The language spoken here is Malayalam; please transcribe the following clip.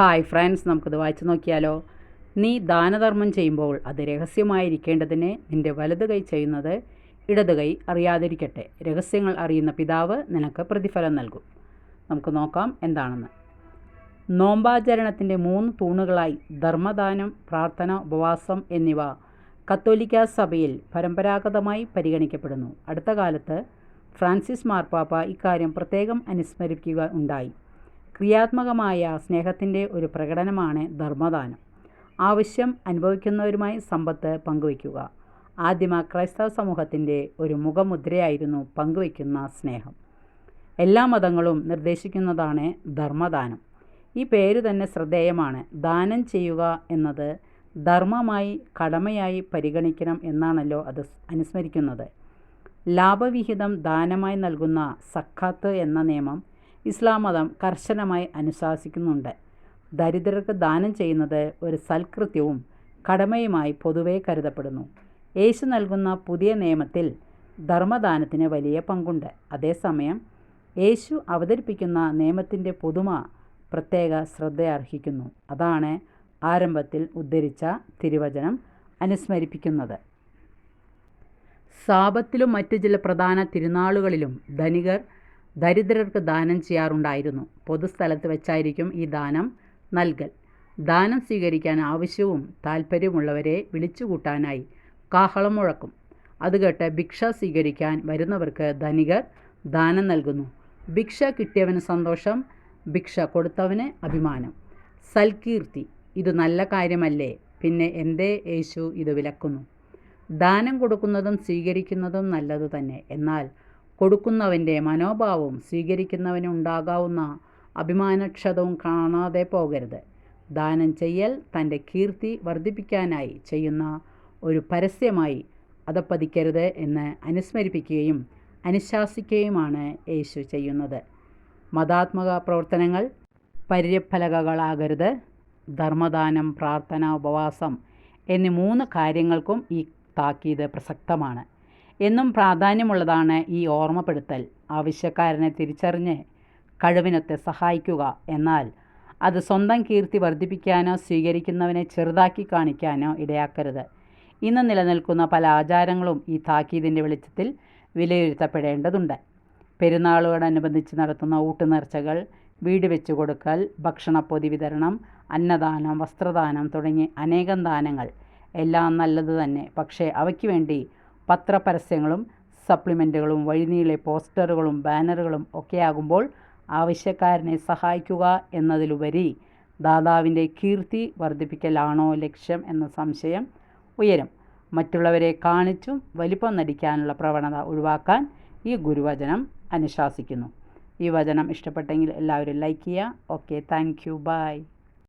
ഹായ് ഫ്രണ്ട്സ് നമുക്കിത് വായിച്ചു നോക്കിയാലോ? നീ ദാനധർമ്മം ചെയ്യുമ്പോൾ അത് രഹസ്യമായിരിക്കേണ്ടതിന് നിന്റെ വലത് കൈ ചെയ്യുന്നത് ഇടത് കൈ അറിയാതിരിക്കട്ടെ. രഹസ്യങ്ങൾ അറിയുന്ന പിതാവ് നിനക്ക് പ്രതിഫലം നൽകും. നമുക്ക് നോക്കാം എന്താണെന്ന്. നോമ്പാചരണത്തിന്റെ മൂന്ന് തൂണുകളായി ധർമ്മദാനം പ്രാർത്ഥന ഉപവാസം എന്നിവ കത്തോലിക്ക സഭയിൽ പരമ്പരാഗതമായി പരിഗണിക്കപ്പെടുന്നു. അടുത്ത കാലത്ത് ഫ്രാൻസിസ് മാർപ്പാപ്പ ഇക്കാര്യം പ്രത്യേകം അനുസ്മരിക്കുക ഉണ്ടായി. ക്രിയാത്മകമായ സ്നേഹത്തിന്റെ ഒരു പ്രകടനമാണ് ധർമ്മദാനം. ആവശ്യം അനുഭവിക്കുന്നവരുമായി സമ്പത്ത് പങ്കുവയ്ക്കുക. ആദിമ ക്രൈസ്തവ സമൂഹത്തിന്റെ ഒരു മുഖമുദ്രയായിരുന്നു പങ്കുവയ്ക്കുന്ന സ്നേഹം. എല്ലാ മതങ്ങളും നിർദ്ദേശിക്കുന്നതാണ് ധർമ്മദാനം. ഈ പേര് തന്നെ ശ്രദ്ധേയമാണ്. ദാനം ചെയ്യുക എന്നത് ധർമ്മമായി കടമയായി പരിഗണിക്കണം എന്നാണല്ലോ അത് അനുസ്മരിക്കുന്നത്. ലാഭവിഹിതം ദാനമായി നൽകുന്ന സക്കാത്ത് എന്ന നിയമം ഇസ്ലാം മതം കർശനമായി അനുശാസിക്കുന്നുണ്ട്. ദരിദ്രർക്ക് ദാനം ചെയ്യുന്നത് ഒരു സൽകൃത്യവും കടമയുമായി പൊതുവേ കരുതപ്പെടുന്നു. യേശു നൽകുന്ന പുതിയ നിയമത്തിൽ ധർമ്മദാനത്തിന് വലിയ പങ്കുണ്ട്. അതേസമയം യേശു അവതരിപ്പിക്കുന്ന നിയമത്തിന്റെ പുതുമ പ്രത്യേക ശ്രദ്ധയർഹിക്കുന്നു. അതാണ് ആരംഭത്തിൽ ഉദ്ധരിച്ച തിരുവചനം അനുസ്മരിപ്പിക്കുന്നത്. സാപത്തിലും മറ്റ് ചില പ്രധാന തിരുനാളുകളിലും ധനികർ ദരിദ്രർക്ക് ദാനം ചെയ്യാറുണ്ടായിരുന്നു. പൊതുസ്ഥലത്ത് വെച്ചായിരിക്കും ഈ ദാനം നൽകൽ. ദാനം സ്വീകരിക്കാൻ ആവശ്യവും താല്പര്യമുള്ളവരെ വിളിച്ചുകൂട്ടാനായി കാഹളം മുഴക്കും. അത് കേട്ട് ഭിക്ഷ സ്വീകരിക്കാൻ വരുന്നവർക്ക് ധനികർ ദാനം നൽകുന്നു. ഭിക്ഷ കിട്ടിയവന് സന്തോഷം ഭിക്ഷ കൊടുത്തവന് അഭിമാനം. സൽകീർത്തി ഇത് നല്ല കാര്യമല്ലേ? പിന്നെ എന്തേ യേശു ഇത് വിലക്കുന്നു? ദാനം കൊടുക്കുന്നതും സ്വീകരിക്കുന്നതും നല്ലതു തന്നെ. എന്നാൽ കൊടുക്കുന്നവന്റെ മനോഭാവവും സ്വീകരിക്കുന്നവനുണ്ടാകാവുന്ന അഭിമാനക്ഷതവും കാണാതെ പോകരുത്. ദാനം ചെയ്യൽ തന്റെ കീർത്തി വർദ്ധിപ്പിക്കാനായി ചെയ്യുന്ന ഒരു പരസ്യമായി അതപ്പതിക്കരുത് എന്ന് അനുസ്മരിപ്പിക്കുകയും അനുശാസിക്കുകയുമാണ് യേശു ചെയ്യുന്നത്. മതാത്മക പ്രവർത്തനങ്ങൾ പര്യഫലകകളാകരുത്. ധർമ്മദാനം പ്രാർത്ഥന ഉപവാസം എന്നീ മൂന്ന് കാര്യങ്ങൾക്കും ഈ താക്കീത് പ്രസക്തമാണ്. എന്നും പ്രാധാന്യമുള്ളതാണ് ഈ ഓർമ്മപ്പെടുത്തൽ. ആവശ്യക്കാരനെ തിരിച്ചറിഞ്ഞ് കഴിവിനൊത്തെ സഹായിക്കുക എന്നാൽ അത് സ്വന്തം കീർത്തി വർദ്ധിപ്പിക്കാനോ സ്വീകരിക്കുന്നവനെ ചെറുതാക്കി കാണിക്കാനോ ഇടയാക്കരുത്. ഇന്ന് നിലനിൽക്കുന്ന പല ആചാരങ്ങളും ഈ താക്കീതിന്റെ വെളിച്ചത്തിൽ വിലയിരുത്തപ്പെടേണ്ടതുണ്ട്. പെരുന്നാളോടനുബന്ധിച്ച് നടത്തുന്ന ഊട്ടുനേർച്ചകൾ വീട് വെച്ച് കൊടുക്കൽ ഭക്ഷണപ്പൊതി വിതരണം അന്നദാനം വസ്ത്രദാനം തുടങ്ങി അനേകം ദാനങ്ങൾ. എല്ലാം നല്ലത് തന്നെ. പക്ഷേ അവയ്ക്ക് വേണ്ടി പത്രപരസ്യങ്ങളും സപ്ലിമെന്റുകളും വഴിനീളെ പോസ്റ്ററുകളും ബാനറുകളും ഒക്കെയാകുമ്പോൾ ആവശ്യക്കാരനെ സഹായിക്കുക എന്നതിലുപരി ദാതാവിന്റെ കീർത്തി വർദ്ധിപ്പിക്കലാണോ ലക്ഷ്യം എന്ന സംശയം ഉയരും. മറ്റുള്ളവരെ കാണിച്ചും വലിപ്പം നടിക്കാനുള്ള പ്രവണത ഒഴിവാക്കാൻ ഈ ഗുരുവചനം അനുശാസിക്കുന്നു. ഈ വചനം ഇഷ്ടപ്പെട്ടെങ്കിൽ എല്ലാവരും ലൈക്ക് ചെയ്യുക. Okay thank you. ബൈ.